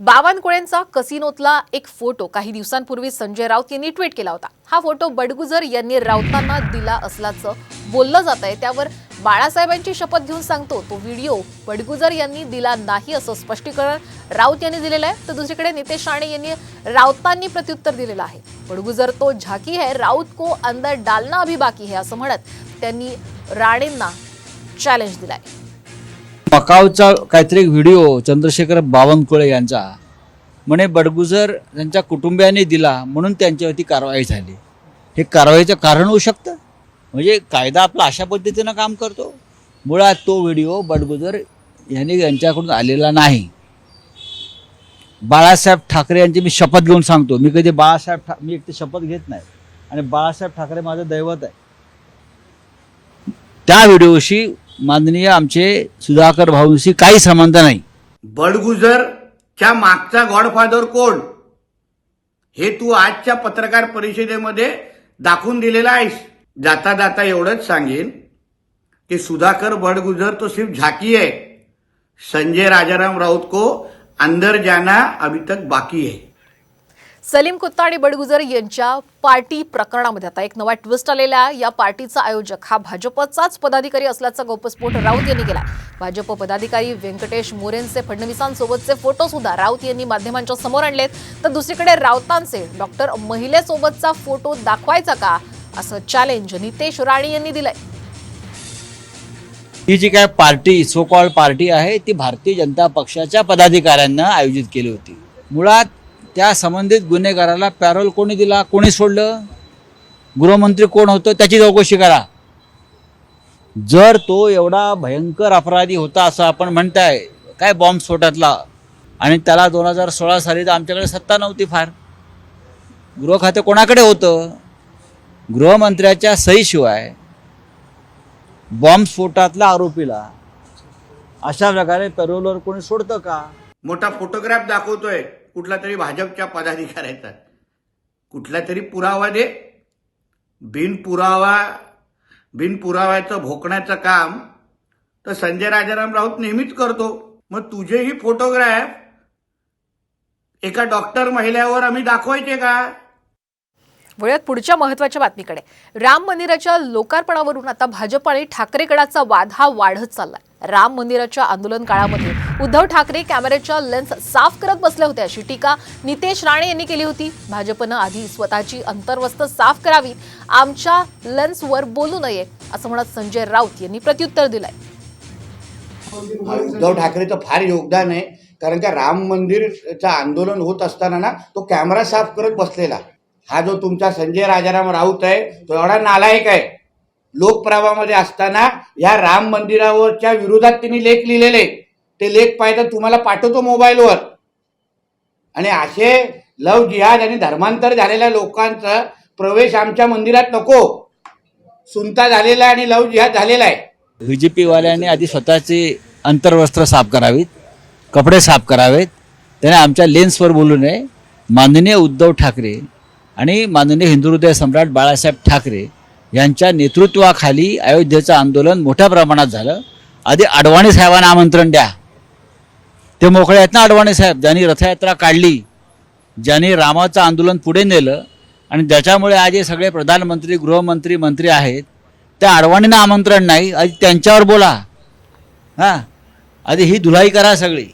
बावनकुळेंचा कसिनोतला एक फोटो काही दिवसांपूर्वी संजय राऊत यांनी ट्विट केला होता. हा फोटो बडगुजर यांनी राऊतांना दिला असल्याचं बोललं जात आहे. त्यावर बाळासाहेबांची शपथ घेऊन सांगतो तो व्हिडिओ बडगुजर यांनी दिला नाही असं स्पष्टीकरण राऊत यांनी दिलेलं आहे. तर दुसरीकडे नितेश राणे यांनी राऊतांनी प्रत्युत्तर दिलेलं आहे. बडगुजर तो झाकी है राऊत को अंदर डालना अभी बाकी है असं म्हणत त्यांनी राणेंना चॅलेंज दिलाय. मकावचा काहीतरी व्हिडिओ चंद्रशेखर बावनकुळे यांचा. म्हणे बडगुजर त्यांच्या कुटुंबियांनी दिला म्हणून त्यांच्यावरती कारवाई झाली. हे कारवाईचं कारण होऊ शकतं? म्हणजे कायदा आपला अशा पद्धतीनं काम करतो? मुळात तो व्हिडिओ बडगुजर यांनी यांच्याकडून आलेला नाही. बाळासाहेब ठाकरे यांची मी शपथ घेऊन सांगतो. मी कधी बाळासाहेब ठा मी एकटी शपथ घेत नाही. आणि बाळासाहेब ठाकरे माझं दैवत आहे. त्या व्हिडिओशी माननीय आमचे सुधाकर भाऊंशी काही संबंध नाही. बडगुजरच्या मागचा गॉडफादर कोण? हे तू आजच्या पत्रकार परिषदेमध्ये दाखवून दिलेला आहेस. जाता जाता एवढंच सांगेन की सुधाकर बडगुजर तो सिर्फ झाकी है संजय राजाराम राउत को अंदर जाना अभी तक बाकी है. सलीम कुत्ता आणि बडगुजर यांच्या पार्टी प्रकरणामध्ये आता एक नवा ट्विस्ट आलेला आहे. या पार्टीचा आयोजक हा भाजपचाच पदाधिकारी असल्याचा गोपस्फोट राऊत यांनी केला भाजप पदाधिकारी व्यंकटेश मोरेंचे फडणवीसांसोबतचे फोटो सुद्धा राऊत यांनी माध्यमांच्या समोर आणलेत. तर दुसरीकडे राऊतांचे डॉक्टर महिलेसोबतचा फोटो दाखवायचा का? असं चॅलेंज नितेश राणे यांनी दिलंय. ही जी काय पार्टी सोकॉल पार्टी आहे ती भारतीय जनता पक्षाच्या पदाधिकाऱ्यांना आयोजित केली होती. मुळात त्या संबंधित गुन्हेगाराला पॅरोल कोणी दिला कोणी सोडलं? गृहमंत्री कोण होतं? त्याची चौकशी करा. जर तो एवढा भयंकर अपराधी होता असं आपण म्हणताय काय बॉम्ब स्फोटातला? आणि त्याला दोन हजार सोळा साली तर आमच्याकडे सत्ता नव्हती फार. गृहखाते कोणाकडे होतं? गृहमंत्र्याच्या सहीशिवाय बॉम्बस्फोटातल्या आरोपीला अशा प्रकारे पॅरोलवर कोणी सोडतं का? मोठा फोटोग्राफ दाखवतोय. कुठला तरी भाजपच्या पदाधिकाऱ्याचा कुठला तरी पुरावा दे. बिनपुरावा बिनपुराव्याचं भोकण्याचं काम तर संजय राजाराम राऊत नेहमीच करतो. मग तुझेही फोटोग्राफ एका डॉक्टर महिल्यावर आम्ही दाखवायचे का? वळूयात पुढच्या महत्त्वाच्या बातमीकडे. राम मंदिराच्या लोकार्पणावरून आता भाजप आणि ठाकरेगडाचा वाद हा वाढत चाललाय. राम मंदिराच्या आंदोलन काळामध्ये उद्धव ठाकरे कॅमेऱ्याच्या लेन्स साफ करत बसले होते अशी टीका नितेश राणे यांनी केली होती. भाजपनं आधी स्वतःची अंतर्वस्त साफ करावी आमच्या लेन्सवर बोलू नये असं म्हणत संजय राऊत यांनी प्रत्युत्तर दिलंय. उद्धव ठाकरेचं फार योगदान आहे कारण का राम मंदिरचं आंदोलन होत असताना ना तो कॅमेरा साफ करत बसलेला. हा जो तुमचा संजय राजाराम राऊत आहे तो एवढा नालायक आहे. लोकप्रभामध्ये असताना या राम मंदिरावरच्या विरोधात त्यांनी लेख लिहिलेले. ते लेख पाहिजे तुम्हाला पाठवतो मोबाईलवर. आणि असे लव जिहाद आणि धर्मांतर झालेल्या लोकांचा प्रवेश आमच्या मंदिरात नको. सुनता झालेला आहे आणि लव जिहाद झालेला आहे. बी जे आधी स्वतःचे अंतर्वस्त्र साफ करावीत कपडे साफ करावेत. त्याने आमच्या लेन्सवर बोलू नये. माननीय उद्धव ठाकरे आणि माननीय हिंदू हृदय सम्राट बाळासाहेब ठाकरे यांच्या नेतृत्वाखाली अयोध्येचं आंदोलन मोठ्या प्रमाणात झालं. आधी अडवाणी साहेबांना आमंत्रण द्या. ते मोकळे आहेत ना अडवाणी साहेब? ज्यांनी रथयात्रा काढली ज्यांनी रामाचं आंदोलन पुढे नेलं आणि ज्याच्यामुळे आज हे सगळे प्रधानमंत्री गृहमंत्री मंत्री आहेत त्या अडवाणींना आमंत्रण नाही. आधी त्यांच्यावर बोला. हां. आधी ही धुलाई करा सगळी.